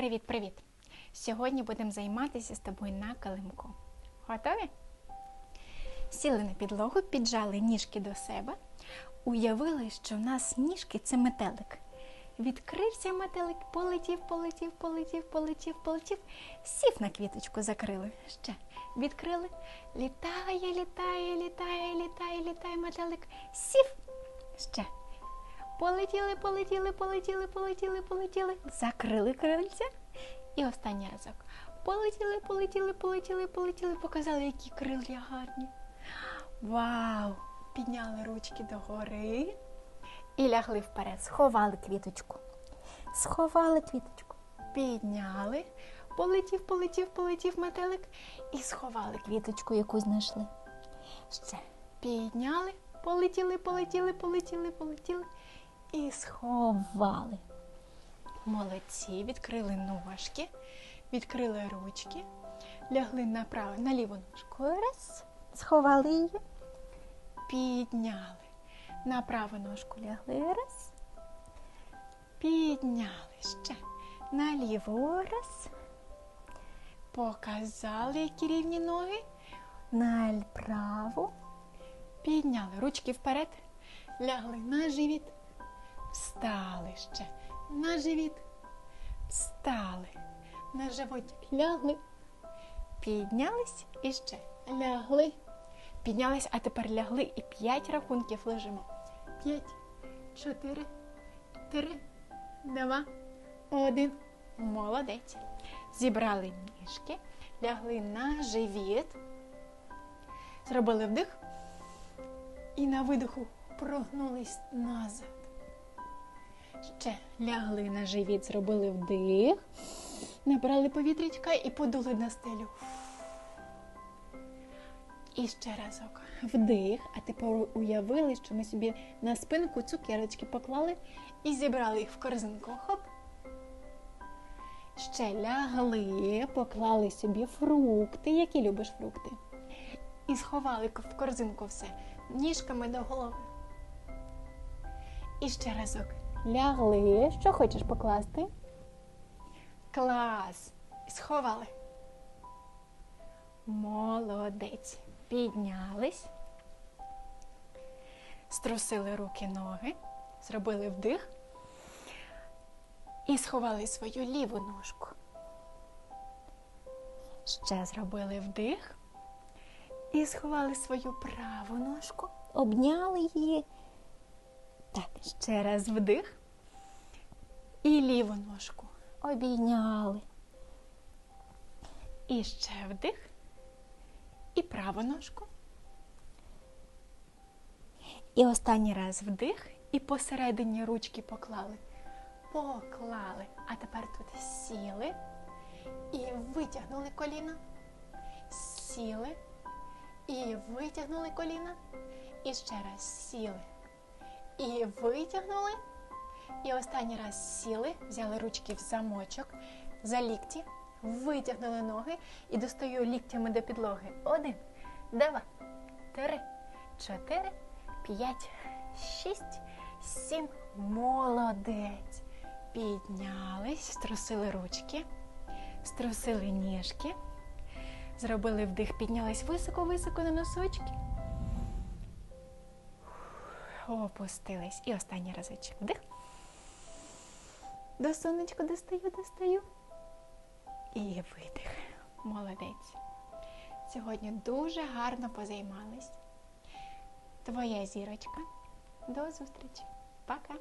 Привіт-привіт! Сьогодні будемо займатися з тобою на килимку. Готові? Сіли на підлогу, піджали ніжки до себе, уявили, що в нас ніжки це метелик. Відкрився метелик, полетів, полетів, полетів, полетів, полетів, сів на квіточку, закрили. Ще відкрили. Літає, літає, літає, літає, літає метелик. Сів. Ще. Полетіли, полетіли, полетіли, полетіли, полетіли. Закрили крильця. І останній разок. Полетіли, полетіли, полетіли, полетіли, показали, які крилля гарні. Вау! Підняли ручки догори і лягли вперед. Сховали квіточку. Сховали квіточку. Підняли. Полетів, полетів, полетів метелик і сховали квіточку, яку знайшли. Ще підняли, полетіли, полетіли, полетіли, полетіли і сховали. Молодці, відкрили ножки, відкрили ручки, лягли направо, на ліву ножку. Раз, сховали її, підняли. На праву ножку лягли раз. Підняли ще. На ліву раз. Показали, які рівні ноги. На праву. Підняли ручки вперед. Лягли на живіт. Встали ще. На живіт. Встали. На животик лягли. Піднялись і ще лягли. Піднялись, а тепер лягли і п'ять рахунків лежимо. П'ять, чотири, три, два, один. Молодець. Зібрали ніжки, лягли на живіт, зробили вдих і на видиху прогнулись назад. Ще лягли на живіт, зробили вдих, набрали повітрячка і подули на стелю. І ще разок. Вдих. А тепер уявили, що ми собі на спинку цукерочки поклали і зібрали їх в корзинку. Хоп. Ще лягли, поклали собі фрукти. Які любиш фрукти? І сховали в корзинку все ніжками до голови. І ще разок. Лягли. Що хочеш покласти? Клас. Сховали. Молодець. Піднялись, струсили руки, ноги, зробили вдих і сховали свою ліву ножку. Ще зробили вдих і сховали свою праву ножку, обняли її. Так, ще раз вдих і ліву ножку обійняли. І ще вдих і праву ножку. І останній раз вдих і посередині ручки поклали. Поклали. А тепер тут сіли і витягнули коліна. Сіли і витягнули коліна. І ще раз сіли. І витягнули. І останній раз сіли, взяли ручки в замочок за лікті. Витягнули ноги і достаю ліктями до підлоги. Один, два, три, чотири, п'ять, шість, сім. Молодець. Піднялись, струсили ручки, струсили ніжки, зробили вдих, піднялись високо-високо на носочки. Опустились. І останній разочок. Вдих. До сонечку достаю, достаю. І видих. Молодець. Сьогодні дуже гарно позаймались. Твоя зірочка. До зустрічі. Пока!